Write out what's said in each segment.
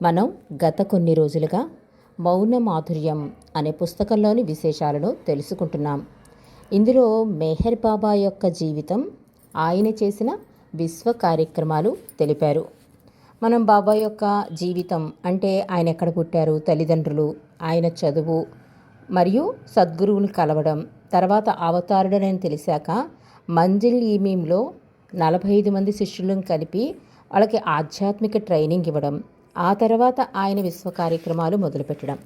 మనం గత కొన్ని రోజులుగా మౌన మాధుర్యం అనే పుస్తకంలోని విశేషాలను తెలుసుకుంటున్నాం. ఇందులో మెహర్ బాబా యొక్క జీవితం ఆయన చేసిన విశ్వ కార్యక్రమాలు తెలిపారు. మనం బాబా యొక్క జీవితం అంటే ఆయన ఎక్కడ పుట్టారు తల్లిదండ్రులు ఆయన చదువు మరియు సద్గురువుని కలవడం తర్వాత అవతారుడనని తెలిసాక మంజిల్ ఈమీంలో నలభై ఐదు మంది శిష్యులను కలిపి వాళ్ళకి ఆధ్యాత్మిక ట్రైనింగ్ ఇవ్వడం ఆ తర్వాత ఆయన విశ్వ కార్యక్రమాలు మొదలుపెట్టడం.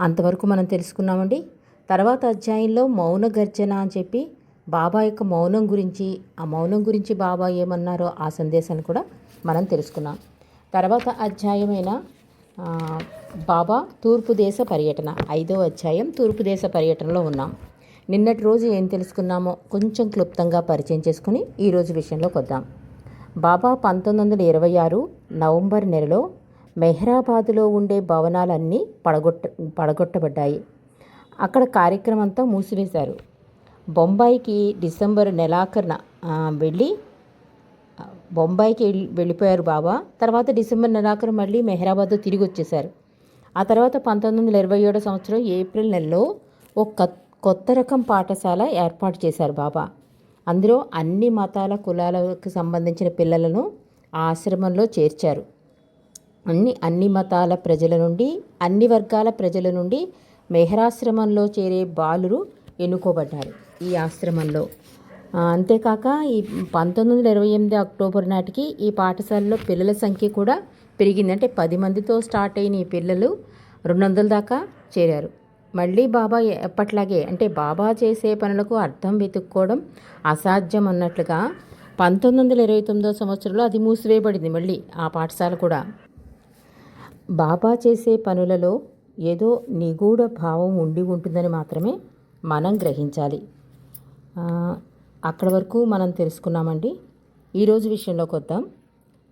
అంతవరకు మనం తెలుసుకున్నామండి. తర్వాత అధ్యాయంలో మౌన గర్జన అని చెప్పి బాబా యొక్క మౌనం గురించి ఆ మౌనం గురించి బాబా ఏమన్నారో ఆ సందేశాన్ని కూడా మనం తెలుసుకున్నాం. తర్వాత అధ్యాయమైన బాబా తూర్పు దేశ పర్యటన ఐదో అధ్యాయం తూర్పు దేశ పర్యటనలో ఉన్నాం. నిన్నటి రోజు ఏం తెలుసుకున్నామో కొంచెం క్లుప్తంగా పరిచయం చేసుకుని ఈరోజు విషయంలోకి వద్దాం. బాబా పంతొమ్మిది వందల ఇరవై ఆరు నవంబర్ నెలలో మెహ్రాబాదులో ఉండే భవనాలన్నీ పడగొట్ట పడగొట్టబడ్డాయి. అక్కడ కార్యక్రమం అంతా మూసివేశారు. బొంబాయికి డిసెంబర్ నెలాఖరున వెళ్ళి బొంబాయికి వెళ్ళి- వెళ్ళిపోయారు బాబా. తర్వాత డిసెంబర్ నెలాఖరు మళ్ళీ మెహ్రాబాద్ తిరిగి వచ్చేశారు. ఆ తర్వాత పంతొమ్మిది వందల ఇరవై ఏడో సంవత్సరం ఏప్రిల్ నెలలో ఒక కొత్త రకం పాఠశాల ఏర్పాటు చేశారు బాబా. అందులో అన్ని మతాల కులాలకు సంబంధించిన పిల్లలను ఆశ్రమంలో చేర్చారు. అన్ని అన్ని మతాల ప్రజల నుండి అన్ని వర్గాల ప్రజల నుండి మెహరాశ్రమంలో చేరే బాలురు ఎన్నుకోబడ్డారు ఈ ఆశ్రమంలో. అంతేకాక ఈ పంతొమ్మిది వందల ఇరవై ఎనిమిది అక్టోబర్ నాటికి ఈ పాఠశాలలో పిల్లల సంఖ్య కూడా పెరిగింది. అంటే పది మందితో స్టార్ట్ అయిన ఈ పిల్లలు రెండు వందల దాకా చేరారు. మళ్ళీ బాబా ఎప్పట్లాగే అంటే బాబా చేసే పనులకు అర్థం వెతుక్కోవడం అసాధ్యం అన్నట్లుగా పంతొమ్మిది వందల ఇరవై తొమ్మిదో సంవత్సరంలో అది మూసివేయబడింది మళ్ళీ ఆ పాఠశాల కూడా. బాబా చేసే పనులలో ఏదో నిగూఢ భావం ఉండి ఉంటుందని మాత్రమే మనం గ్రహించాలి. అక్కడ వరకు మనం తెలుసుకున్నామండి. ఈరోజు విషయంలోకి వద్దాం.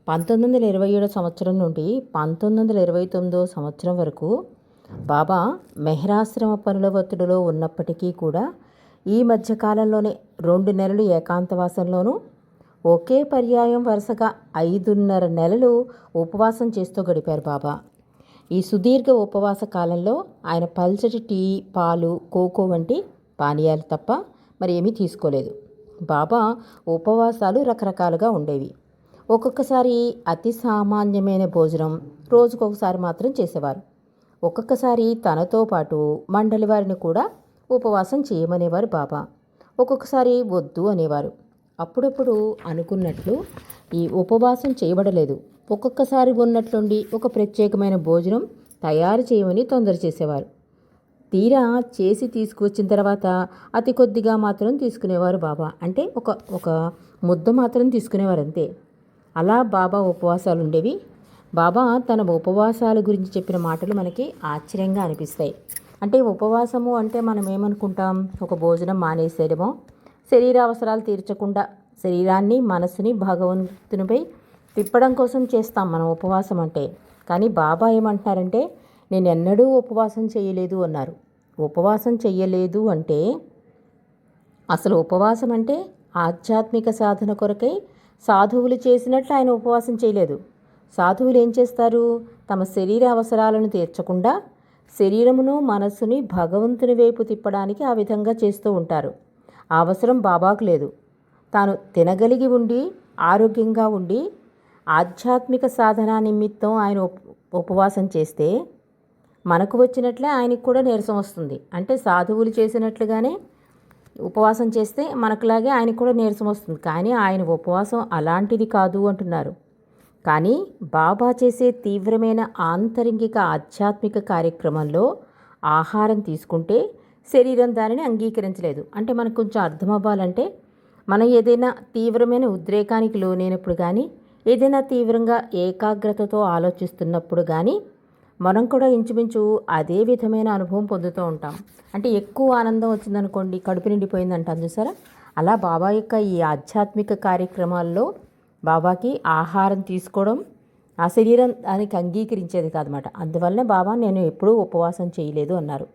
పంతొమ్మిది వందల ఇరవై ఏడో సంవత్సరం నుండి పంతొమ్మిది వందల ఇరవై తొమ్మిదో సంవత్సరం వరకు బాబా మెహరాశ్రమ పనుల ఒత్తిడిలో ఉన్నప్పటికీ కూడా ఈ మధ్యకాలంలోనే రెండు నెలలు ఏకాంతవాసంలోనూ ఒకే పర్యాయం వరుసగా ఐదున్నర నెలలు ఉపవాసం చేస్తూ గడిపారు బాబా. ఈ సుదీర్ఘ ఉపవాస కాలంలో ఆయన పల్చటి టీ పాలు కోకో వంటి పానీయాలు తప్ప మరి ఏమీ తీసుకోలేదు. బాబా ఉపవాసాలు రకరకాలుగా ఉండేవి. ఒక్కొక్కసారి అతి సామాన్యమైన భోజనం రోజుకొకసారి మాత్రం చేసేవారు. ఒక్కొక్కసారి తనతో పాటు మండలి వారిని కూడా ఉపవాసం చేయమనేవారు బాబా. ఒక్కొక్కసారి వద్దు అనేవారు. అప్పుడప్పుడు అనుకున్నట్లు ఈ ఉపవాసం చేయబడలేదు. ఒక్కొక్కసారి ఉన్నట్లుండి ఒక ప్రత్యేకమైన భోజనం తయారు చేయమని తొందర చేసేవారు. తీరా చేసి తీసుకువచ్చిన తర్వాత అతి కొద్దిగా మాత్రం తీసుకునేవారు బాబా. అంటే ఒక ఒక ముద్ద మాత్రం తీసుకునేవారు అంతే. అలా బాబా ఉపవాసాలు ఉండేవి బాబా తన ఉపవాసాల గురించి చెప్పిన మాటలు మనకి ఆశ్చర్యంగా అనిపిస్తాయి. అంటే ఉపవాసము అంటే మనం ఏమనుకుంటాం ఒక భోజనం మానేసేయడమో శరీర అవసరాలు తీర్చకుండా శరీరాన్ని మనసుని భగవంతునిపై తిప్పడం కోసం చేస్తాం మనం ఉపవాసం అంటే. కానీ బాబా ఏమంటున్నారంటే నేను ఎన్నడూ ఉపవాసం చేయలేదు అన్నారు. ఉపవాసం చెయ్యలేదు అంటే అసలు ఉపవాసం అంటే ఆధ్యాత్మిక సాధన కొరకై సాధువులు చేసినట్లు ఆయన ఉపవాసం చేయలేదు. సాధువులు ఏం చేస్తారు? తమ శరీర అవసరాలను తీర్చకుండా శరీరమును మనస్సుని భగవంతుని వైపు తిప్పడానికి ఆ విధంగా చేస్తూ ఉంటారు. అవసరం బాబాకు లేదు. తాను తినగలిగి ఉండి ఆరోగ్యంగా ఉండి ఆధ్యాత్మిక సాధన నిమిత్తం ఆయన ఉపవాసం చేస్తే మనకు వచ్చినట్లే ఆయనకు కూడా నీరసం వస్తుంది. అంటే సాధువులు చేసినట్లుగానే ఉపవాసం చేస్తే మనకులాగే ఆయనకు కూడా నీరసం వస్తుంది. కానీ ఆయన ఉపవాసం అలాంటిది కాదు అంటున్నారు. కానీ బాబా చేసే తీవ్రమైన ఆంతరింగిక ఆధ్యాత్మిక కార్యక్రమంలో ఆహారం తీసుకుంటే శరీరం దానిని అంగీకరించలేదు. అంటే మనకు కొంచెం అర్థం అవ్వాలంటే మనం ఏదైనా తీవ్రమైన ఉద్రేకానికి లోనైనప్పుడు కానీ ఏదైనా తీవ్రంగా ఏకాగ్రతతో ఆలోచిస్తున్నప్పుడు కానీ మనం కూడా ఇంచుమించు అదే విధమైన అనుభవం పొందుతూ ఉంటాం. అంటే ఎక్కువ ఆనందం వచ్చిందనుకోండి కడుపు నిండిపోయింది అంటాం చూసారా? అలా బాబా యొక్క ఈ ఆధ్యాత్మిక కార్యక్రమాల్లో బాబాకి ఆహారం తీసుకోవడం ఆ శరీరం దానికి అంగీకరించేది కాదనమాట అందువల్లనే బాబా నేను ఎప్పుడూ ఉపవాసం చేయలేదు అన్నారు.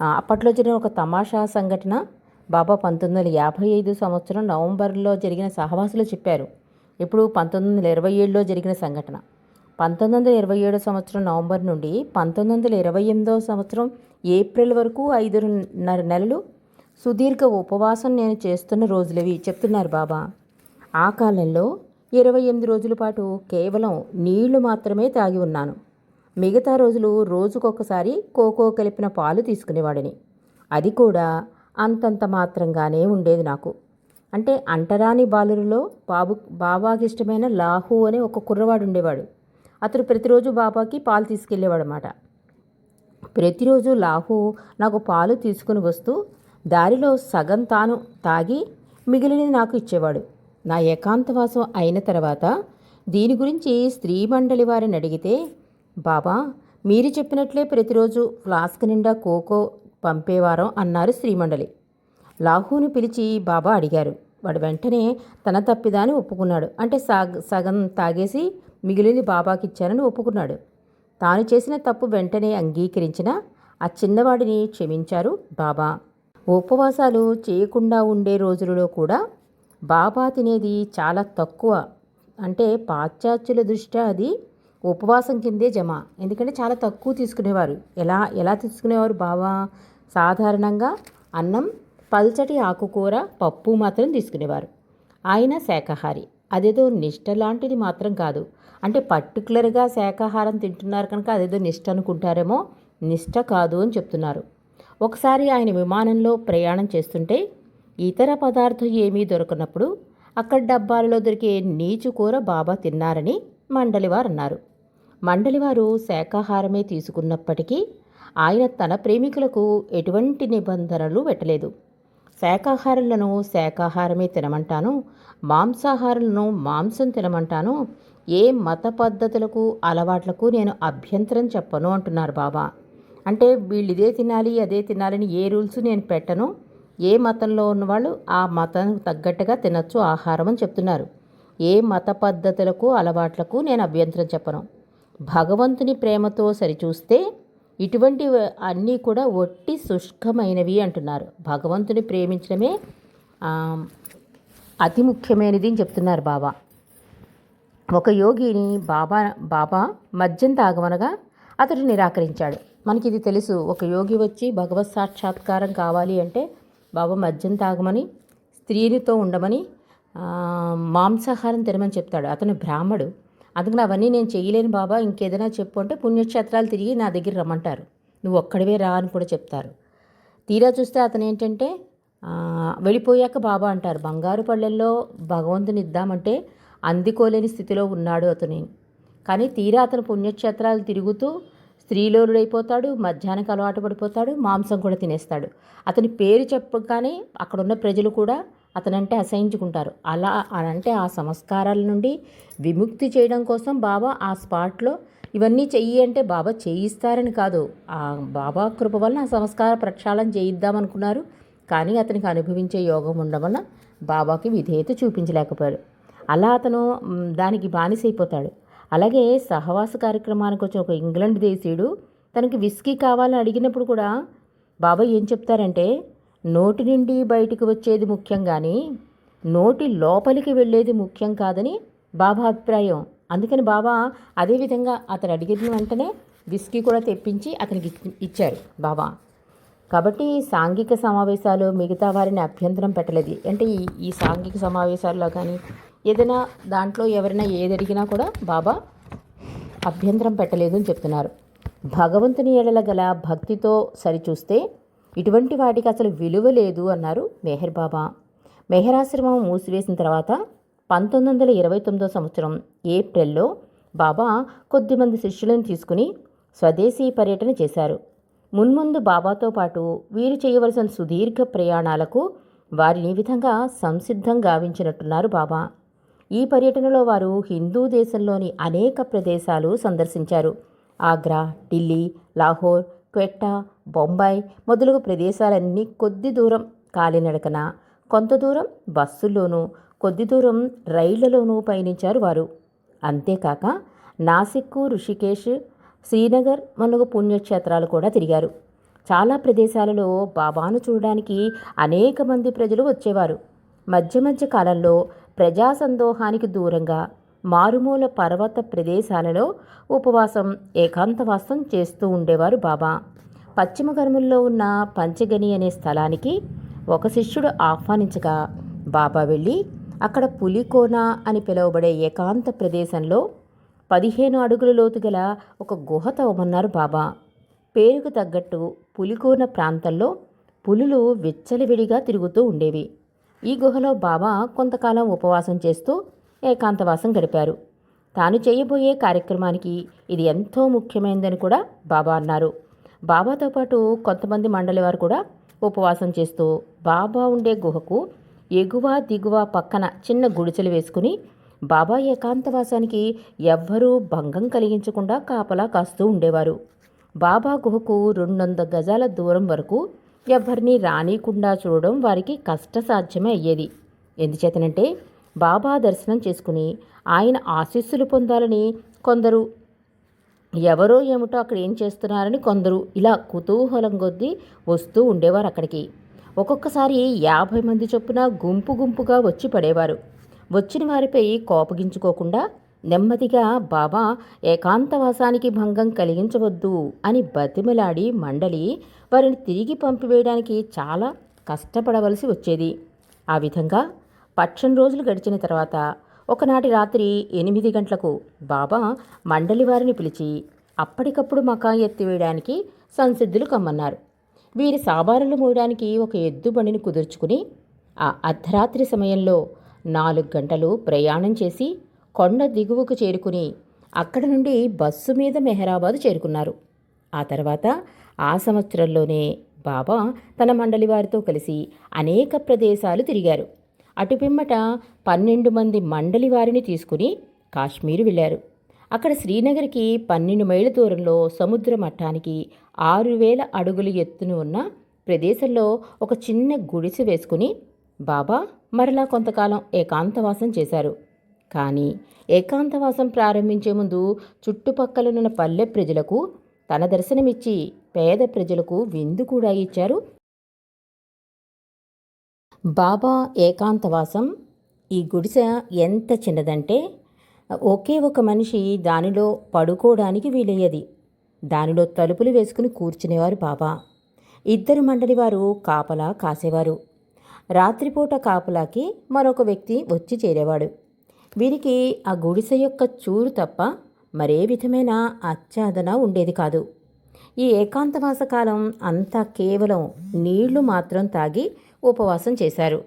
అప్పట్లో జరిగిన ఒక తమాషా సంఘటన బాబా పంతొమ్మిది వందల యాభై ఐదు సంవత్సరం నవంబర్లో జరిగిన సహవాసులు చెప్పారు. ఇప్పుడు పంతొమ్మిది వందల ఇరవై ఏడులో జరిగిన సంఘటన. పంతొమ్మిది వందల ఇరవై ఏడో సంవత్సరం నవంబర్ నుండి పంతొమ్మిది వందల ఇరవై ఎనిమిదో సంవత్సరం ఏప్రిల్ వరకు ఐదున్నర నెలలు సుదీర్ఘ ఉపవాసం నేను చేస్తున్న రోజులవి చెప్తున్నారు బాబా. ఆ కాలంలో ఇరవై ఎనిమిది రోజుల పాటు కేవలం నీళ్ళు మాత్రమే తాగి ఉన్నాను. మిగతా రోజులు రోజుకొకసారి కోకో కలిపిన పాలు తీసుకునేవాడిని. అది కూడా అంతంత మాత్రంగానే ఉండేది నాకు. అంటే అంటరాని బాలురులో బాబు బాబాకి ఇష్టమైన లాహు అనే ఒక కుర్రవాడు ఉండేవాడు. అతడు ప్రతిరోజు బాబాకి పాలు తీసుకెళ్ళేవాడు అన్నమాట ప్రతిరోజు లాహు నాకు పాలు తీసుకుని వస్తూ దారిలో సగం తాను తాగి మిగిలినది నాకు ఇచ్చేవాడు. నా ఏకాంతవాసం అయిన తర్వాత దీని గురించి స్త్రీ మండలి వారిని అడిగితే బాబా మీరు చెప్పినట్లే ప్రతిరోజు ఫ్లాస్క్ నిండా కోకో పంపేవారం అన్నారు శ్రీమండలి. లాహూని పిలిచి బాబా అడిగారు. వాడు వెంటనే తన తప్పిదాన్ని ఒప్పుకున్నాడు. అంటే సగ సగం తాగేసి మిగిలింది బాబాకిచ్చానని ఒప్పుకున్నాడు. తాను చేసిన తప్పు వెంటనే అంగీకరించిన ఆ చిన్నవాడిని క్షమించారు బాబా. ఉపవాసాలు చేయకుండా ఉండే రోజులలో కూడా బాబా తినేది చాలా తక్కువ. అంటే పాశ్చాత్యుల దృష్ట్యా అది ఉపవాసం కిందే జమ. ఎందుకంటే చాలా తక్కువ తీసుకునేవారు. ఎలా ఎలా తీసుకునేవారు బావా? సాధారణంగా అన్నం పల్చటి ఆకుకూర పప్పు మాత్రం తీసుకునేవారు. ఆయన శాకాహారి. అదేదో నిష్ట లాంటిది మాత్రం కాదు. అంటే పర్టికులర్గా శాకాహారం తింటున్నారు కనుక అదేదో నిష్ట అనుకుంటారేమో నిష్ట కాదు అని చెప్తున్నారు. ఒకసారి ఆయన విమానంలో ప్రయాణం చేస్తుంటే ఇతర పదార్థం ఏమీ దొరకనప్పుడు అక్కడ డబ్బాలలో దొరికే నీచు కూర బాబా తిన్నారని మండలివారు అన్నారు మండలివారు శాకాహారమే తీసుకున్నప్పటికీ ఆయన తన ప్రేమికులకు ఎటువంటి నిబంధనలు పెట్టలేదు. శాకాహారులను శాకాహారమే తినమంటాను మాంసాహారులను మాంసం తినమంటాను ఏ మత పద్ధతులకు అలవాట్లకు నేను అభ్యంతరం చెప్పను అంటున్నారు బాబా. అంటే వీళ్ళు ఇదే తినాలి అదే తినాలని ఏ రూల్స్ నేను పెట్టను? ఏ మతంలో ఉన్నవాళ్ళు ఆ మతం తగ్గట్టుగా తినచ్చు ఆహారం అని చెప్తున్నారు. ఏ మత పద్ధతులకు అలవాట్లకు నేను అభ్యంతరం చెప్పను. భగవంతుని ప్రేమతో సరిచూస్తే ఇటువంటి అన్నీ కూడా ఒట్టి శుష్కమైనవి అంటున్నారు. భగవంతుని ప్రేమించడమే అతి ముఖ్యమైనది అని చెప్తున్నారు బాబా. ఒక యోగిని బాబా బాబా మద్యం తాగమనగా అతడు నిరాకరించాడు. మనకి ఇది తెలుసు ఒక యోగి వచ్చి భగవత్ సాక్షాత్కారం కావాలి అంటే బాబా మద్యం తాగమని స్త్రీలతో ఉండమని మాంసాహారం తినమని చెప్తాడు. అతను బ్రాహ్మడు. అందుకని అవన్నీ నేను చేయలేను బాబా ఇంకేదైనా చెప్పు అంటే పుణ్యక్షేత్రాలు తిరిగి నా దగ్గర రమ్మంటారు. నువ్వు ఒక్కడివే రా అని కూడా చెప్తారు. తీరా చూస్తే అతను ఏంటంటే వెళ్ళిపోయాక బాబా అంటారు బంగారు పళ్ళెల్లో భగవంతుని ఇద్దామంటే అందుకోలేని స్థితిలో ఉన్నాడు అతని. కానీ తీరా అతను పుణ్యక్షేత్రాలు తిరుగుతూ స్త్రీలోలుడైపోతాడు మధ్యాహ్నానికి అలవాటు పడిపోతాడు మాంసం కూడా తినేస్తాడు. అతని పేరు చెప్పగానే అక్కడున్న ప్రజలు కూడా అతనంటే అసహించుకుంటారు. అలా అంటే ఆ సంస్కారాల నుండి విముక్తి చేయడం కోసం బాబా ఆ స్పాట్లో ఇవన్నీ చెయ్యి అంటే బాబా చేయిస్తారని కాదు. ఆ బాబా కృప వలన ఆ సంస్కార ప్రక్షాళన చేయిద్దామనుకున్నారు. కానీ అతనికి అనుభవించే యోగం ఉండడం వల్ల బాబాకి విధేయత చూపించలేకపోయాడు. అలా అతను దానికి బానిసైపోతాడు. అలాగే సహవాస కార్యక్రమానికి వచ్చిన ఒక ఇంగ్లాండ్ దేశీయుడు తనకి విస్కీ కావాలని అడిగినప్పుడు కూడా బాబా ఏం చెప్తారంటే నోటి నుండి బయటికి వచ్చేది ముఖ్యం కానీ నోటి లోపలికి వెళ్ళేది ముఖ్యం కాదని బాబా అభిప్రాయం. అందుకని బాబా అదేవిధంగా అతను అడిగిన వెంటనే విస్కీ కూడా తెప్పించి అతనికి ఇచ్చారు బాబా. కాబట్టి సాంఘిక సమావేశాలు మిగతా వారిని అభ్యంతరం పెట్టలేదు. అంటే ఈ ఈ సాంఘిక సమావేశాల్లో కానీ ఏదైనా దాంట్లో ఎవరైనా ఏది అడిగినా కూడా బాబా అభ్యంతరం పెట్టలేదు అని చెప్తున్నారు. భగవంతుని ఎడల గల భక్తితో సరిచూస్తే ఇటువంటి వాటికి అసలు విలువ లేదు అన్నారు మెహర్ బాబా. మెహరాశ్రమం మూసివేసిన తర్వాత పంతొమ్మిది వందల ఇరవై తొమ్మిదో సంవత్సరం ఏప్రిల్లో బాబా కొద్దిమంది శిష్యులను తీసుకుని స్వదేశీ పర్యటన చేశారు. మున్ముందు బాబాతో పాటు వీరు చేయవలసిన సుదీర్ఘ ప్రయాణాలకు వారిని విధంగా సంసిద్ధం గావించినట్టున్నారు బాబా. ఈ పర్యటనలో వారు హిందూ దేశంలోని అనేక ప్రదేశాలు సందర్శించారు. ఆగ్రా ఢిల్లీ లాహోర్ క్వెట్టా బొంబాయి మొదలగు ప్రదేశాలన్నీ కొద్ది దూరం కాలినడకన. కొంత దూరం బస్సుల్లోనూ కొద్ది దూరం రైళ్ళలోనూ పయనించారు వారు. అంతేకాక నాసిక్కు ఋషికేశ్ శ్రీనగర్ మొదలగు పుణ్యక్షేత్రాలు కూడా తిరిగారు. చాలా ప్రదేశాలలో బాబాను చూడడానికి అనేక మంది ప్రజలు వచ్చేవారు. మధ్య మధ్య కాలంలో ప్రజా సందోహానికి దూరంగా మారుమూల పర్వత ప్రదేశాలలో ఉపవాసం ఏకాంతవాసం చేస్తూ ఉండేవారు బాబా. పశ్చిమ గర్ముల్లో ఉన్న పంచగని అనే స్థలానికి ఒక శిష్యుడు ఆహ్వానించగా బాబా వెళ్ళి అక్కడ పులికోన అని పిలువబడే ఏకాంత ప్రదేశంలో పదిహేను అడుగుల లోతు గల ఒక గుహ తవ్వమన్నారు బాబా. పేరుకు తగ్గట్టు పులికోన ప్రాంతంలో పులులు విచ్చలవిడిగా తిరుగుతూ ఉండేవి. ఈ గుహలో బాబా కొంతకాలం ఉపవాసం చేస్తూ ఏకాంతవాసం గడిపారు. తాను చేయబోయే కార్యక్రమానికి ఇది ఎంతో ముఖ్యమైనదని కూడా బాబా అన్నారు. బాబాతో పాటు కొంతమంది మండలి వారు కూడా ఉపవాసం చేస్తూ బాబా ఉండే గుహకు ఎగువ దిగువ పక్కన చిన్న గుడిచెలు వేసుకుని బాబా ఏకాంతవాసానికి ఎవ్వరూ భంగం కలిగించకుండా కాపలా కాస్తూ ఉండేవారు. బాబా గుహకు రెండు వందల గజాల దూరం వరకు ఎవ్వరినీ రానీయకుండా చూడడం వారికి కష్టసాధ్యమే అయ్యేది. ఎందుచేతనంటే బాబా దర్శనం చేసుకుని ఆయన ఆశీస్సులు పొందాలని కొందరు. ఎవరో ఏమిటో అక్కడ ఏం చేస్తున్నారని కొందరు ఇలా కుతూహలం కొద్దీ వస్తూ ఉండేవారు అక్కడికి. ఒక్కొక్కసారి యాభై మంది చొప్పున గుంపు గుంపుగా వచ్చి పడేవారు. వచ్చిన వారిపై కోపగించుకోకుండా నెమ్మదిగా బాబా ఏకాంతవాసానికి భంగం కలిగించవద్దు అని బతిమలాడి మండలి వారిని తిరిగి పంపివేయడానికి చాలా కష్టపడవలసి వచ్చేది. ఆ విధంగా పక్షం రోజులు గడిచిన తర్వాత ఒకనాటి రాత్రి ఎనిమిది గంటలకు బాబా మండలి వారిని పిలిచి అప్పటికప్పుడు మకా ఎత్తివేయడానికి సంసిద్ధులు కమ్మన్నారు. వీరి సాబారులు మోయడానికి ఒక ఎద్దు బండిని కుదుర్చుకుని ఆ అర్ధరాత్రి సమయంలో నాలుగు గంటలు ప్రయాణం చేసి కొండ దిగువకు చేరుకుని అక్కడ నుండి బస్సు మీద మెహరాబాద్ చేరుకున్నారు. ఆ తర్వాత ఆ సంవత్సరంలోనే బాబా తన మండలి వారితో కలిసి అనేక ప్రదేశాలు తిరిగారు. అటు పిమ్మట పన్నెండు మంది మండలి వారిని తీసుకుని కాశ్మీర్ వెళ్ళారు. అక్కడ శ్రీనగర్కి పన్నెండు మైళ్ళ దూరంలో సముద్ర మట్టానికి ఆరు వేల అడుగులు ఎత్తున ఉన్న ప్రదేశంలో ఒక చిన్న గుడిసె వేసుకుని బాబా మరలా కొంతకాలం ఏకాంతవాసం చేశారు. కానీ ఏకాంతవాసం ప్రారంభించే ముందు చుట్టుపక్కలనున్న పల్లె ప్రజలకు తన దర్శనమిచ్చి పేద ప్రజలకు విందు కూడా ఇచ్చారు బాబా ఏకాంతవాసం ఈ గుడిసె ఎంత చిన్నదంటే ఒకే ఒక మనిషి దానిలో పడుకోవడానికి వీలయ్యేది. దానిలో తలుపులు వేసుకుని కూర్చునేవారు బాబా. ఇద్దరు మండలి వారు కాపలా కాసేవారు. రాత్రిపూట కాపలాకి మరొక వ్యక్తి వచ్చి చేరేవాడు. వీరికి ఆ గుడిసె యొక్క చూరు తప్ప మరే విధమైన ఆచ్ఛాదన ఉండేది కాదు. ఈ ఏకాంతవాస కాలం అంతా కేవలం నీళ్ళు మాత్రం తాగి ఉపవాసం చేశారు.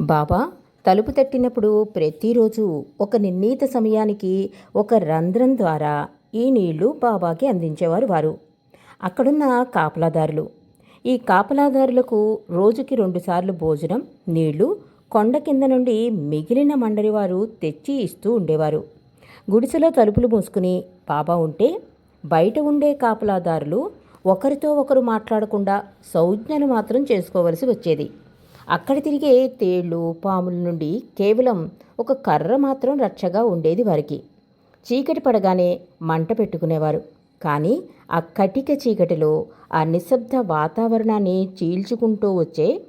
బాబా తలుపు తట్టినప్పుడు ప్రతిరోజు ఒక నిర్ణీత సమయానికి ఒక రంధ్రం ద్వారా ఈ నీళ్ళు బాబాకి అందించేవారు వారు. అక్కడున్న కాపలాదారులు. ఈ కాపలాదారులకు రోజుకి రెండుసార్లు భోజనం నీళ్ళు కొండ కింద నుండి మిగిలిన మండలి వారు తెచ్చి ఇస్తూ ఉండేవారు. గుడిసెలో తలుపులు మూసుకుని బాబా ఉంటే బయట ఉండే కాపలాదారులు ఒకరితో ఒకరు మాట్లాడకుండా సౌజ్ఞను మాత్రం చేసుకోవలసి వచ్చేది. అక్కడ తిరిగే తేళ్ళు పాముల నుండి కేవలం ఒక కర్ర మాత్రం రక్షగా ఉండేది వారికి. చీకటి పడగానే మంట పెట్టుకునేవారు. కానీ ఆ కటిక చీకటిలో ఆ నిశ్శబ్ద వాతావరణాన్ని చీల్చుకుంటూ వచ్చే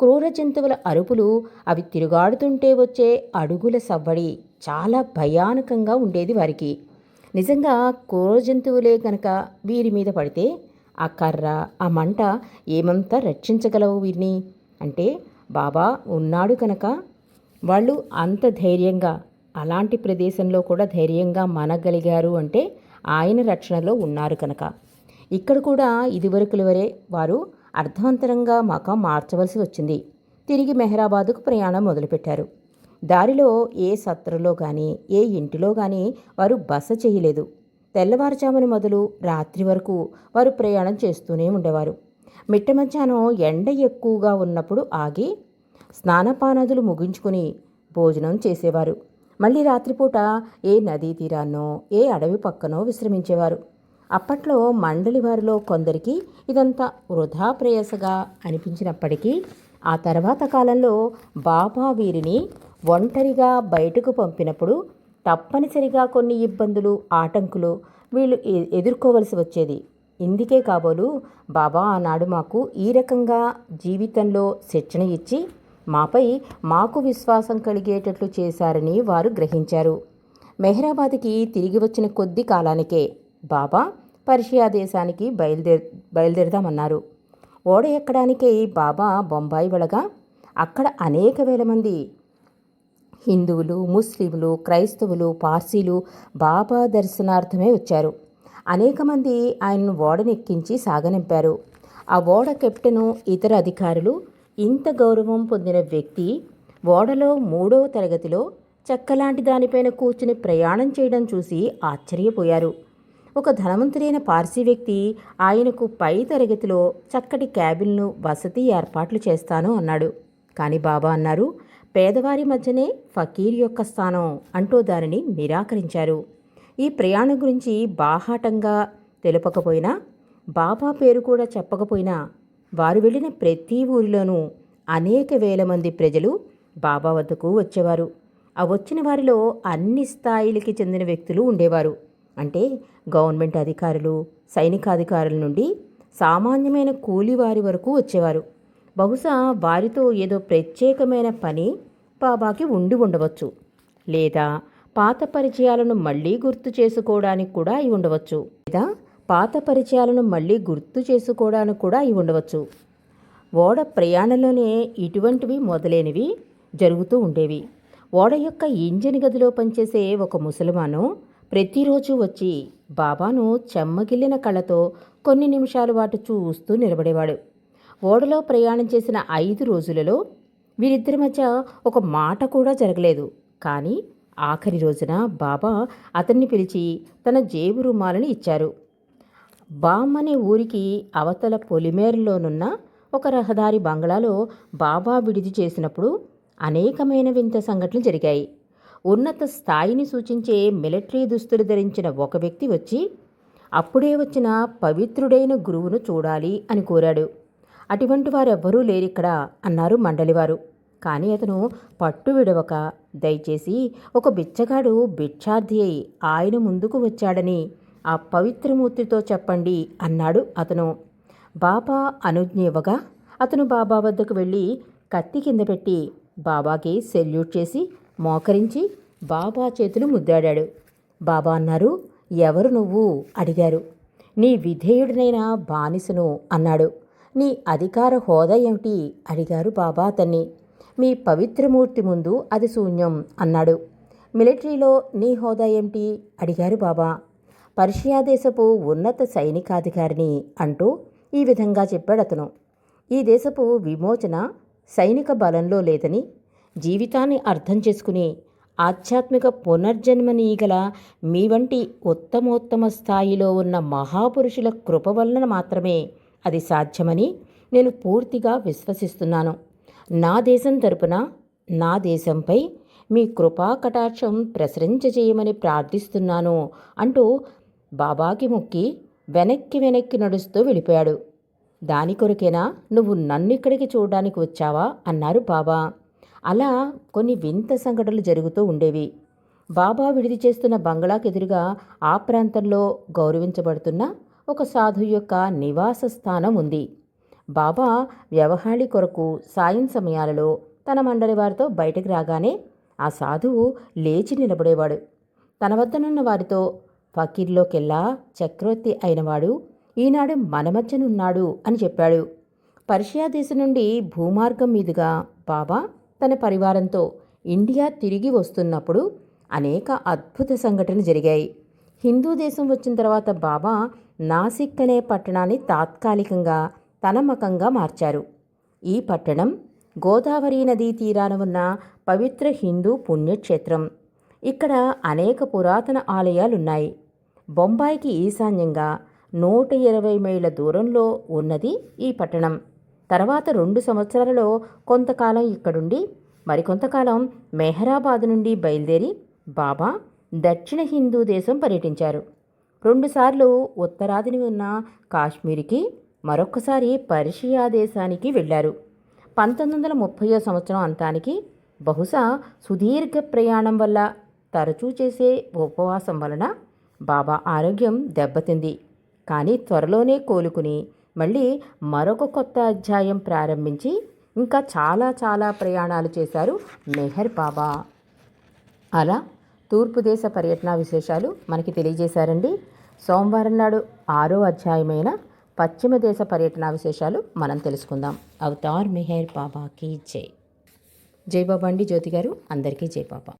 క్రూర జంతువుల అరుపులు అవి తిరుగాడుతుంటే వచ్చే అడుగుల సవ్వడి చాలా భయానకంగా ఉండేది వారికి. నిజంగా క్రూర జంతువులే కనుక వీరి మీద పడితే ఆ కర్ర ఆ మంట ఏమంతా రక్షించగలవు వీరిని? అంటే బాబా ఉన్నాడు కనుక వాళ్ళు అంత ధైర్యంగా అలాంటి ప్రదేశంలో కూడా ధైర్యంగా మనగలిగారు అంటే ఆయన రక్షణలో ఉన్నారు కనుక. ఇక్కడ కూడా ఇదివరకుల వరే వారు అర్థవంతరంగా మకం మార్చవలసి వచ్చింది. తిరిగి మెహరాబాదుకు ప్రయాణం మొదలుపెట్టారు. దారిలో ఏ సత్రలో కానీ ఏ ఇంటిలో కానీ వారు బస చేయలేదు. తెల్లవారుజామున మొదలు రాత్రి వరకు వారు ప్రయాణం చేస్తూనే ఉండేవారు. మిట్ట మధ్యాహ్నం ఎండ ఎక్కువగా ఉన్నప్పుడు ఆగి స్నానపానదులు ముగించుకుని భోజనం చేసేవారు. మళ్ళీ రాత్రిపూట ఏ నదీ తీరాన్నో ఏ అడవి పక్కనో విశ్రమించేవారు. అప్పట్లో మండలి వారిలో కొందరికి ఇదంతా వృధా ప్రయాసగా అనిపించినప్పటికీ ఆ తర్వాత కాలంలో బాబా వీరిని ఒంటరిగా బయటకు పంపినప్పుడు తప్పనిసరిగా కొన్ని ఇబ్బందులు ఆటంకులు వీళ్ళు ఎ- ఎదుర్కోవలసి వచ్చేది. ఇందుకే కాబోలు బాబా ఆనాడు మాకు ఈ రకంగా జీవితంలో శిక్షణ ఇచ్చి మాపై మాకు విశ్వాసం కలిగేటట్లు చేశారని వారు గ్రహించారు. మెహ్రాబాద్కి తిరిగి వచ్చిన కొద్ది కాలానికే బాబా పర్షియా దేశానికి బయలుదేర్ బయలుదేరదామన్నారు. ఓడ ఎక్కడానికే బాబా బొంబాయి వెళ్ళగా అక్కడ అనేక వేల మంది హిందువులు ముస్లింలు క్రైస్తవులు పార్సీలు బాబా దర్శనార్థమే వచ్చారు. అనేక మంది ఆయనను ఓడనెక్కించి సాగనింపారు. ఆ ఓడ కెప్టెను ఇతర అధికారులు ఇంత గౌరవం పొందిన వ్యక్తి ఓడలో మూడవ తరగతిలో చెక్కలాంటి దానిపైన కూర్చుని ప్రయాణం చేయడం చూసి ఆశ్చర్యపోయారు. ఒక ధనవంతుడైన పార్సీ వ్యక్తి ఆయనకు పై తరగతిలో చక్కటి క్యాబిన్ను వసతి ఏర్పాట్లు చేస్తాను అన్నాడు. కానీ బాబా అన్నారు పేదవారి మధ్యనే ఫకీర్ యొక్క స్థానం అంటూ దానిని నిరాకరించారు. ఈ ప్రయాణం గురించి బాహాటంగా తెలుపకపోయినా బాబా పేరు కూడా చెప్పకపోయినా వారు వెళ్ళిన ప్రతి ఊరిలోనూ అనేక వేల మంది ప్రజలు బాబా వద్దకు వచ్చేవారు. ఆ వచ్చిన వారిలో అన్ని స్థాయిలకి చెందిన వ్యక్తులు ఉండేవారు. అంటే గవర్నమెంట్ అధికారులు సైనికాధికారుల నుండి సామాన్యమైన కూలివారి వరకు వచ్చేవారు. బహుశా వారితో ఏదో ప్రత్యేకమైన పని బాబాకి ఉండి ఉండవచ్చు. లేదా పాత పరిచయాలను మళ్ళీ గుర్తు చేసుకోవడానికి కూడా అయి ఉండవచ్చు. లేదా పాత పరిచయాలను మళ్ళీ గుర్తు చేసుకోవడానికి కూడా అయి ఉండవచ్చు. ఓడ ప్రయాణంలోనే ఇటువంటివి మొదలైనవి జరుగుతూ ఉండేవి. ఓడ యొక్క ఇంజిన్ గదిలో పనిచేసే ఒక ముసల్మాను ప్రతిరోజు వచ్చి బాబాను చెమ్మగిల్లిన కళ్ళతో కొన్ని నిమిషాలు వాటి చూస్తూ నిలబడేవాడు. ఓడలో ప్రయాణం చేసిన ఐదు రోజులలో వీరిద్దరి మధ్య ఒక మాట కూడా జరగలేదు. కానీ ఆఖరి రోజున బాబా అతన్ని పిలిచి తన జేబు రుమాలని ఇచ్చారు. బామ్ అనే ఊరికి అవతల పొలిమేరులోనున్న ఒక రహదారి బంగ్లాలో బాబా విడిది చేసినప్పుడు అనేకమైన వింత సంఘటనలు జరిగాయి. ఉన్నత స్థాయిని సూచించే మిలిటరీ దుస్తులు ధరించిన ఒక వ్యక్తి వచ్చి అప్పుడే వచ్చిన పవిత్రుడైన గురువును చూడాలి అని కోరాడు. అటువంటి వారెవ్వరూ లేరిక్కడ అన్నారు మండలివారు. కానీ అతను పట్టు విడవక దయచేసి ఒక బిచ్చగాడు భిక్షార్థి అయి ఆయన ముందుకు వచ్చాడని ఆ పవిత్రమూర్తితో చెప్పండి అన్నాడు అతను. బాబా అనుజ్ఞ ఇవ్వగా అతను బాబా వద్దకు వెళ్ళి కత్తి కింద పెట్టి బాబాకి సెల్యూట్ చేసి మోకరించి బాబా చేతులు ముద్దాడాడు. బాబా అన్నారు ఎవరు నువ్వు? అడిగారు. నీ విధేయుడినైన బానిసను అన్నాడు. నీ అధికార హోదా ఏమిటి? అడిగారు బాబా అతన్ని. మీ పవిత్రమూర్తి ముందు అది శూన్యం అన్నాడు. మిలిటరీలో నీ హోదా ఏమిటి? అడిగారు బాబా. పర్షియా దేశపు ఉన్నత సైనికాధికారిని అంటూ ఈ విధంగా చెప్పాడు అతను. ఈ దేశపు విమోచన సైనిక బలంలో లేదని జీవితాన్ని అర్థం చేసుకుని ఆధ్యాత్మిక పునర్జన్మనీయగల మీ వంటి ఉత్తమోత్తమ స్థాయిలో ఉన్న మహాపురుషుల కృప వలన మాత్రమే అది సాధ్యమని నేను పూర్తిగా విశ్వసిస్తున్నాను. నా దేశం తరపున నా దేశంపై మీ కృపా కటాక్షం ప్రసరించజేయమని ప్రార్థిస్తున్నాను అంటూ బాబాకి మొక్కి వెనక్కి వెనక్కి నడుస్తూ వెళ్ళిపోయాడు. దాని కొరకేనా నువ్వు నన్ను ఇక్కడికి చూడడానికి వచ్చావా? అన్నారు బాబా. అలా కొన్ని వింత సంఘటనలు జరుగుతూ ఉండేవి. బాబా విడిది చేస్తున్న బంగ్లాకు ఎదురుగా ఆ ప్రాంతంలో గౌరవించబడుతున్న ఒక సాధు యొక్క నివాస స్థానం ఉంది. బాబా వ్యవహాళి కొరకు సాయం సమయాలలో తన మండలి వారితో బయటకు రాగానే ఆ సాధువు లేచి నిలబడేవాడు. తన వద్దనున్న వారితో ఫకీర్లోకెల్లా చక్రవర్తి అయినవాడు ఈనాడు మన మధ్యనున్నాడు అని చెప్పాడు. పర్షియా దేశం నుండి భూమార్గం మీదుగా బాబా తన పరివారంతో ఇండియా తిరిగి వస్తున్నప్పుడు అనేక అద్భుత సంఘటనలు జరిగాయి. హిందూ దేశం వచ్చిన తర్వాత బాబా నాసిక్ అనే పట్టణాన్ని తాత్కాలికంగా తలమకంగా మార్చారు. ఈ పట్టణం గోదావరి నదీ తీరాన ఉన్న పవిత్ర హిందూ పుణ్యక్షేత్రం. ఇక్కడ అనేక పురాతన ఆలయాలున్నాయి. బొంబాయికి ఈశాన్యంగా నూట ఇరవై మైళ్ళ దూరంలో ఉన్నది ఈ పట్టణం. తర్వాత రెండు సంవత్సరాలలో కొంతకాలం ఇక్కడుండి మరికొంతకాలం మెహరాబాద్ నుండి బయలుదేరి బాబా దక్షిణ హిందూ దేశం పర్యటించారు. రెండుసార్లు ఉత్తరాదిని ఉన్న కాశ్మీర్కి మరొకసారి పర్షియా దేశానికి వెళ్ళారు. పంతొమ్మిది వందల ముప్పయో సంవత్సరం అంతానికి బహుశా సుదీర్ఘ ప్రయాణం వల్ల తరచూ చేసే ఉపవాసం వలన బాబా ఆరోగ్యం దెబ్బతింది. కానీ త్వరలోనే కోలుకుని మళ్ళీ మరొక కొత్త అధ్యాయం ప్రారంభించి ఇంకా చాలా చాలా ప్రయాణాలు చేశారు మెహర్ బాబా. అలా తూర్పు దేశ పర్యటన విశేషాలు మనకి తెలియజేశారండి. సోమవారం నాడు ఆరో అధ్యాయమైన పశ్చిమ దేశ పర్యటన విశేషాలు మనం తెలుసుకుందాం. అవతార్ మిహేర్ బాబాకి జై. జై బాబా అండి జ్యోతి గారు అందరికీ జై బాబా.